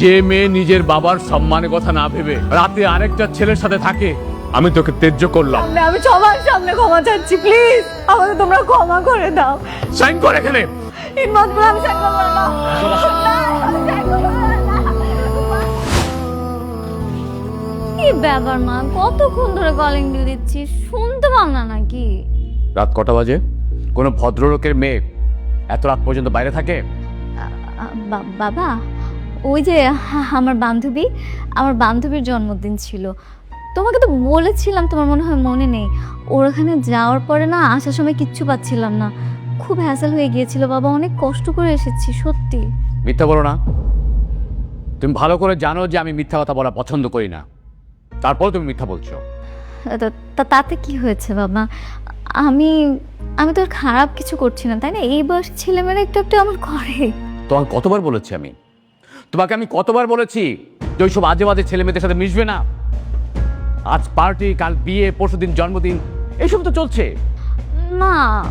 যে মেয়ে নিজের বাবার সম্মানের কথা না ভেবে রাতে আরেকটা ছেলের সাথে থাকে আমি তোকে তেজ্য করলাম। সামনে আমি সবার সামনে ক্ষমা চাচ্ছি প্লিজ। আমাকে তোমরা ক্ষমা করে দাও। সাইন কর এখানে। কি ব্যাপার মা? কতক্ষণ ধরে কলিং দিয়ে দিচ্ছি? শুনতে পাও না নাকি? রাত কটা বাজে? কোনো ভদ্রলোকের মেয়ে এত রাত পর্যন্ত বাইরে থাকে? বাবা ওই যে আমার বান্ধবী আমার বান্ধবীর জন্মদিন ছিল। তোমাকে তো বলেছিলাম তোমার মনে হয় মনে নেই। ওর ওখানে যাওয়ার পরে না আসার সময় কিচ্ছু পাচ্ছিলাম না। খুব হ্যাসেল হয়ে গিয়েছিল বাবা অনেক কষ্ট করে এসেছি সত্যি। মিথ্যা বলো না। তুমি ভালো করে জানো যে আমি মিথ্যা কথা বলা পছন্দ করি না। তারপর তুমি মিথ্যা বলছো। তাতে কি হয়েছে বাবা? আমি আমি তো খারাপ কিছু করছি না তাই না? এই বয়সে ছেলেমেয়েরা একটু একটু আমার করে তোমাকে কতবার বলেছি আমি? তোমাকে আমি কতবার বলেছি যে ওইসব আজে বাজে ছেলে মেয়েদের সাথে মিশবে না? আজ পার্টি কাল বিয়ে পরশুদিন জন্মদিন এইসব তো চলছে। না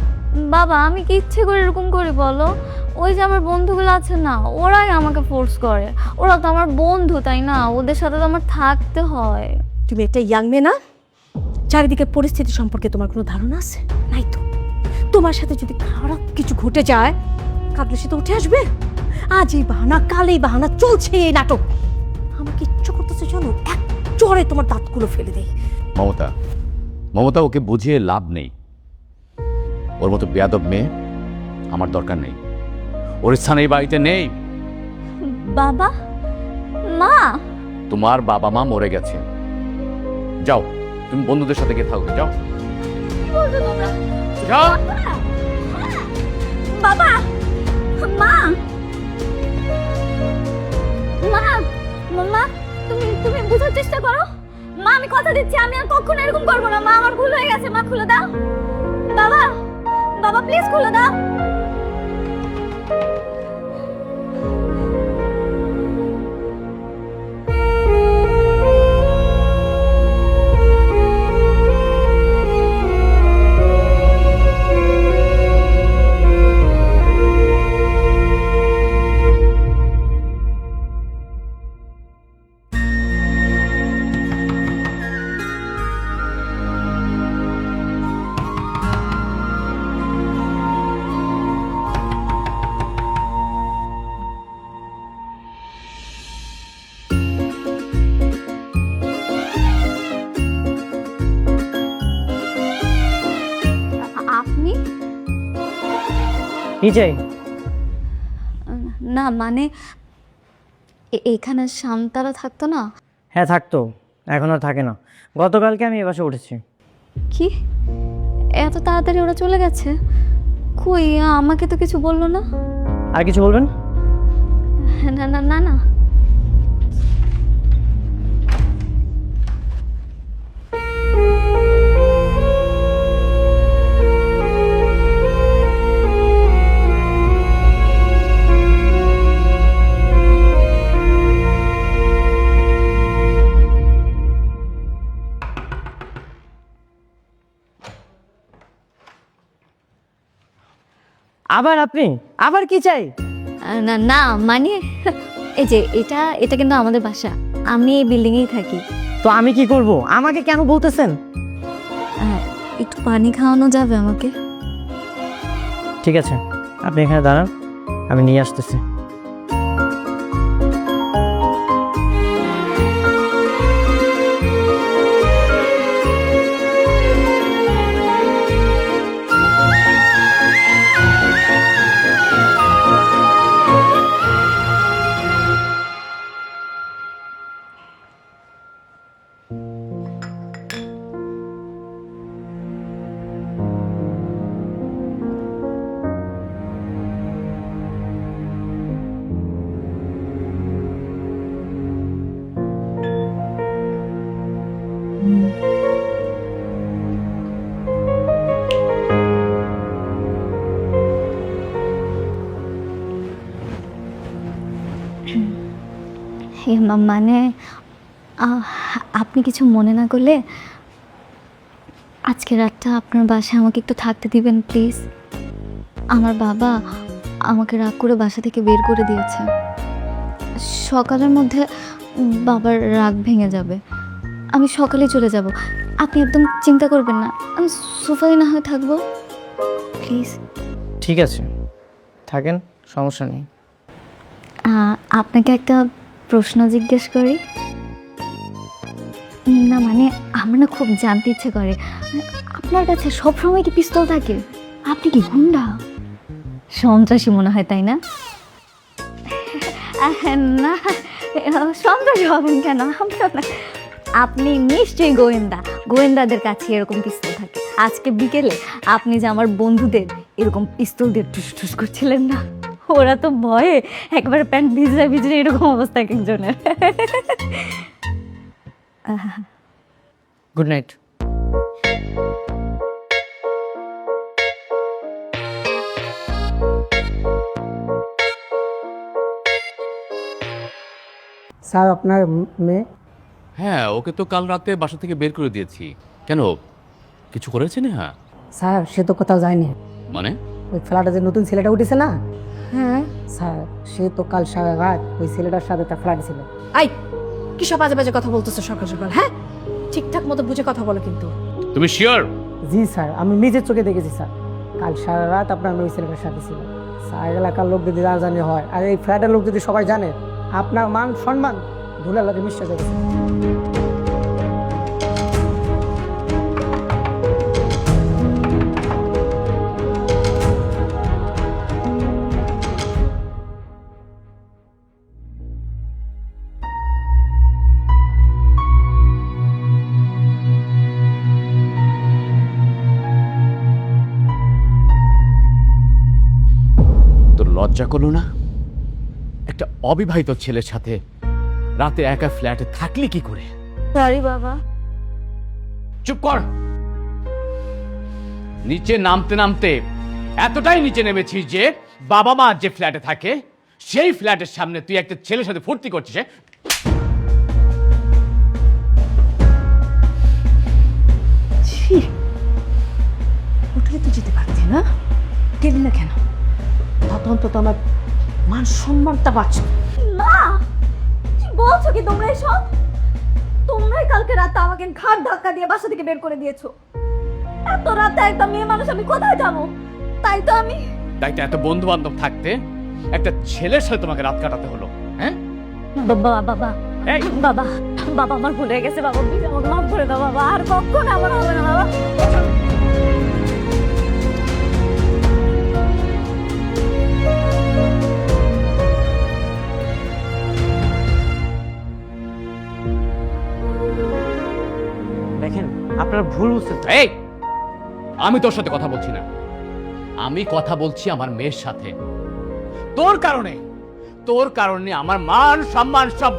বাবা আমি কি ইচ্ছে করে এরকম করি বলো? ওই যে আমার বন্ধুগুলো আছে না ওরাই আমাকে ফোর্স করে। ওরা তো আমার বন্ধু তাই না? ওদের সাথে তো আমার থাকতে হয়। তুমি একটা ইয়াং মেয়ে না? চারিদিকে পরিস্থিতি সম্পর্কে তোমার কোনো ধারণা আছে? নাই তো। তোমার সাথে যদি খারাপ কিছু ঘটে যায় কাঁদলে সে তো উঠে আসবে? আজ এই বাহানা কাল এই বাহানা চলছে এই নাটক। আমার কি ইচ্ছে করতেছে জানো এক চড়ে তোমার দাঁতগুলো ফেলে দেয় মমতা মমতা ওকে বুঝিয়ে লাভ নেই। ওর মতো বেয়াদব মেয়ে আমার দরকার নেই। ওর স্থান এই বাড়িতে নেই। বাবা? মা? তোমার বাবা মা মরে গেছে। যাও তুমি বন্ধুদের সাথে গিয়ে থাকো যাও। যাও। বাবা! মা! মা মা, তুমি তুমি বোঝার চেষ্টা করো। মা, আমি কথা দিচ্ছি, আমি আর কখনো এরকম করব না। মা, আমার ভুল হয়ে গেছে, মা, খুলে দাও। বাবা বাবা প্লিজ খুলে দাও। কি চাই না মানে এ- এখানে শান্তারা থাকতো না? হ্যাঁ থাকতো। এখন আর থাকে না। গতকালকে আমি এ বাসে উঠেছি। কি? এত তাড়াতাড়ি ওরা চলে গেছে? কই আমাকে তো কিছু বলল না? আর কিছু বলবেন? না না না না। আবার আপনি? আবার কি চাই? না না মানে এই যে এটা এটা কিন্তু আমাদের বাসা। আমি এই বিল্ডিংয়েই থাকি। তো আমি কি করব? আমাকে কেন বলতেছেন? একটু পানি খাওয়ানো যাবে আমাকে? ঠিক আছে আপনি এখানে দাঁড়ান আমি নিয়ে আসতেছি। মানে আপনি কিছু মনে না করলে আজকে রাতটা আপনার বাসায় আমাকে একটু থাকতে দিবেন, প্লিজ। আমার বাবা আমাকে রাগ করে বাসা থেকে বের করে দিয়েছে। সকালের মধ্যে বাবার রাগ ভেঙে যাবে। আমি সকালে চলে যাব। আপনি একদম চিন্তা করবেন না। আমি সোফায় না হয়ে থাকব। প্লিজ। ঠিক আছে। থাকেন সমস্যা নেই। আপনাকে একটা প্রশ্ন জিজ্ঞেস করি। না মানে আমার না খুব জানতে ইচ্ছে করে। আপনার কাছে সবসময় কি পিস্তল থাকে? আপনি কি গুন্ডা? সন্ত্রাসী মনে হয় তাই না? না সন্ত্রাসী হবেন কেন? আমরা না। আপনি নিশ্চয়ই গোয়েন্দা। গোয়েন্দাদের কাছে এরকম পিস্তল থাকে। আজকে বিকেলে আপনি যে আমার বন্ধুদের এরকম পিস্তল দিয়ে টুস টুস করছিলেন না ওরা তো ভয়ে একবার প্যান্ট ভিজে ভিজে এরকম অবস্থা এক একজনের। গুড নাইট স্যার আপনার মেয়ে হ্যাঁ ওকে তো কাল রাতে বাসা থেকে বের করে দিয়েছি। কেন? কিছু করেছে না হ্যাঁ স্যার সে তো কোথাও যায়নি। মানে? ওই ফ্ল্যাটে যে নতুন ছেলেটা উঠেছে না? হ্যাঁ। স্যার সে তো কাল সারা রাত ওই ছেলেটার সাথে তার ফ্ল্যাটে ছিল। আই কি সব বাজে বাজে কথা বলতেছো সকাল সকাল হ্যাঁ? ঠিকঠাক মতো বুঝে কথা বলো কিন্তু। তুমি শিওর? জি স্যার আমি নিজের চোখে দেখেছি স্যার। কাল সারা রাত আপনার ওই ছেলেটার সাথে ছিল। স্যার এলাকার লোক যদি না জানে হয় আর এই ফ্ল্যাটের লোক যদি সবাই জানে আপনার মান সম্মান ধুলার লোকে মিশতে যাবে লজ্জা করল না? একটা অবিবাহিত ছেলের সাথে রাতে একা ফ্ল্যাটে থাকলি কি করে? সরি বাবা। চুপ কর। নিচে নামতে নামতে এতটাই নিচে নেমেছিস যে বাবা মা যে ফ্ল্যাটে থাকে সেই ফ্ল্যাটের সামনে তুই একটা ছেলের সাথে ফুর্তি করছিস হ্যাঁ? ছি। তো যেতে পারতি না। গেলি না কেন? তত অন্তত আমার মান সম্মানটা বাঁচো মা কি বলছো কি তোমরা এসব? তোমরাই কালকে রাতে আমাকে ঘাট ধাক্কা দিয়ে বাসা থেকে বের করে দিয়েছ। এত রাতে একটা মেয়ে মানুষ আমি কোথায় যাব তাই তো আমি তাই তো এত বন্ধু বান্ধব থাকতে একটা ছেলের সাথে তোমাকে রাত কাটাতে হলো হ্যাঁ? বাবা বাবা এই! বাবা বাবা আমার ভুলে গেছে বাবা আমাকে মাফ করে দাও বাবা আর কখন আমার হবে না বাবা। ভুল বুঝতেছেন এই আমি তোর সাথে কথা বলছি না। আমি কথা বলছি আমার মেয়ের সাথে। তোর কারণে তোর কারণে আমার মান সম্মান সব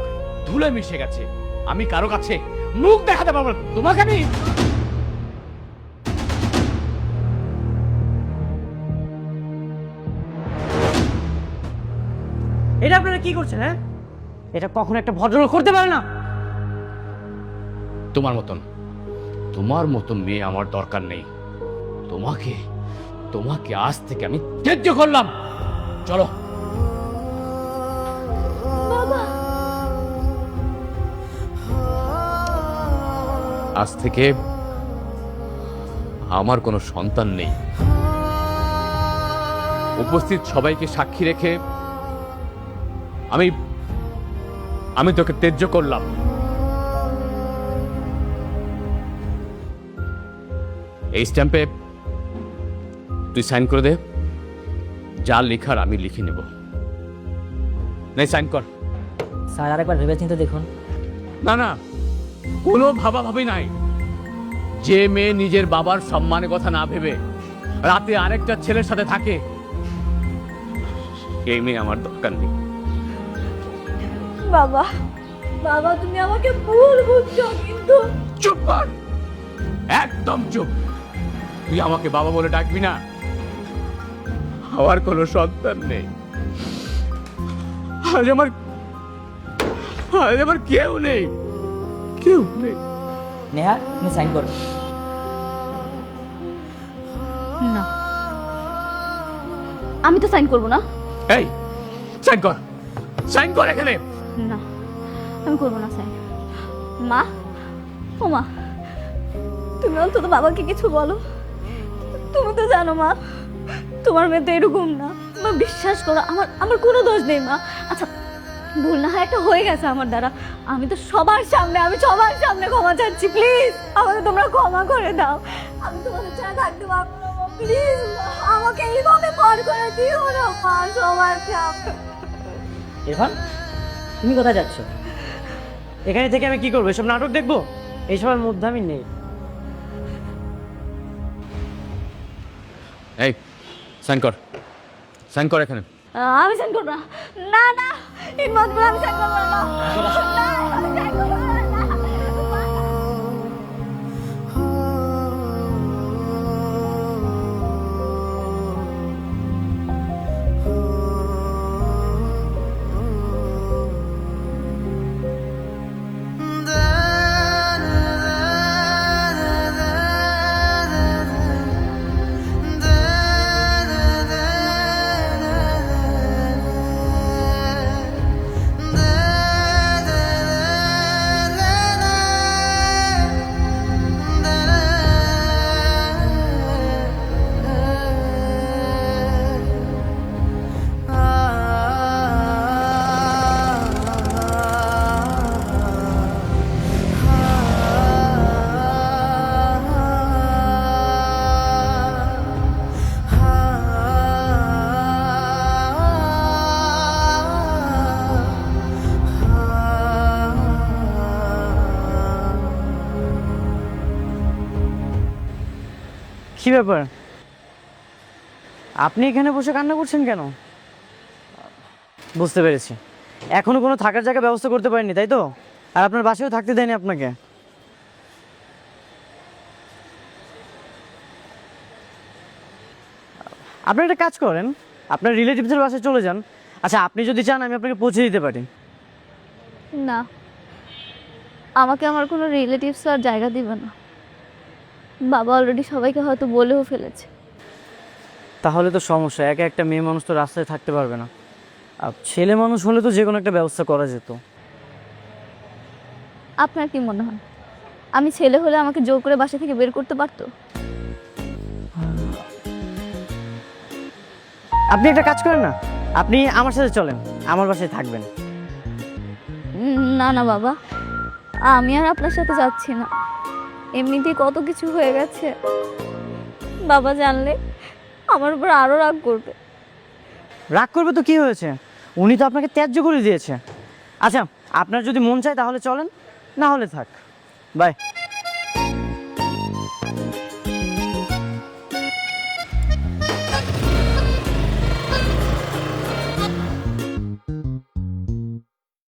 ধুলে মিশে গেছে। আমি কারও কাছে মুখ দেখাতে পারব না। তোমাকে আমি এটা আপনারা কি করছেন হ্যাঁ? এটা কখনো একটা ভদ্রলোক করতে পারে না। তোমার মতন। তোমার মতন মেয়ে আমার দরকার নেই। তোমাকে তোমাকে আজ থেকে আমি ত্যায্য করলাম। চলো। আজ থেকে আমার কোনো সন্তান নেই। উপস্থিত সবাইকে সাক্ষী রেখে আমি আমি তোকে ত্যায্য করলাম। এই স্ট্যাম্পে তুই সাইন করে দে। যা লেখার আমি লিখে নেব। নাই সাইন কর। স্যার আরেকবার ভেবে চিন্তে দেখুন। না না কোনো ভাবা ভাবি নাই। যে মেয়ে নিজের বাবার সম্মানের কথা না ভেবে রাতে আরেকটা ছেলের সাথে থাকে এই মেয়ে আমার দরকার নেই। বাবা বাবা তুমি আমাকে ভুল বুঝছ কিন্তু। চুপ কর। একদম চুপ। তুই আমাকে বাবা বলে ডাকবি না? আমার কোনো সন্তান নেই। আজ আমার আজ আমার কেউ নেই। কেউ নেই। নেহা তুমি সাইন করো। না। আমি তো সাইন করব না। এই সাইন কর। সাইন কর এখানে। না আমি করব না স্যার মা ও মা তুমি অন্তত বাবাকে কিছু বলো। তুমি তো জানো মা, তোমার মেয়ে তো এরকম না। মা, বিশ্বাস করো, আমার আমার কোনো দোষ নেই মা। আচ্ছা ভুল না হয় একটা হয়ে গেছে আমার দ্বারা। আমি তো সবার সামনে, আমি সবার সামনে ক্ষমা চাচ্ছি প্লিজ আমাকে তোমরা ক্ষমা করে দাও। আমি তোমাদের ছাড়া থাকতে পারব প্লিজ আমাকে এইভাবে পর করে দিও না, মা সবার সামনে ইরফান, তুমি কোথায় যাচ্ছ? এখানে থেকে আমি কি করব? এসব নাটক দেখব? এইসবের মধ্যে আমি নেই। এই সাইন কর সাইন কর এখানে আমি সেন্ড করব না না না করে আমি করব না কি ব্যাপার? আপনি এখানে বসে কান্না করছেন কেন? বুঝতে পেরেছি। এখনও কোনো থাকার জায়গা ব্যবস্থা করতে পারেননি তাই তো? আর আপনার বাসায়ও থাকতে দেয়নি আপনাকে। আপনি একটা কাজ করেন, আপনার রিলেটিভসের বাসায় চলে যান। আচ্ছা আপনি যদি চান, আমি আপনাকে পৌঁছে দিতে পারি। না। আমাকে আমার কোনো রিলেটিভস আর জায়গা দিবে না। বাবা অলরেডি সবাইকে হয়তো বলেও ফেলেছে। তাহলে তো সমস্যা একা একটা মেয়ে মানুষ তো রাস্তায় থাকতে পারবে না। আর ছেলে মানুষ হলে তো যে কোনো একটা ব্যবস্থা করা যেত। আপনার কি মনে হয়? আমি ছেলে হলে আমাকে জোর করে বাসা থেকে বের করতে পারতো? আপনি একটা কাজ করেন না আপনি আমার সাথে চলেন আমার বাসায় থাকবেন। না না বাবা আমি আর আপনার সাথে যাচ্ছি না। এমনিতেই কত কিছু হয়ে গেছে। বাবা জানলে আমার উপর আরও রাগ করবে। রাগ করবে তো কি হয়েছে? উনি তো আপনাকে ত্যায্য করে দিয়েছে। আচ্ছা আপনার যদি মন চায় তাহলে চলেন, না হলে থাক। বাই।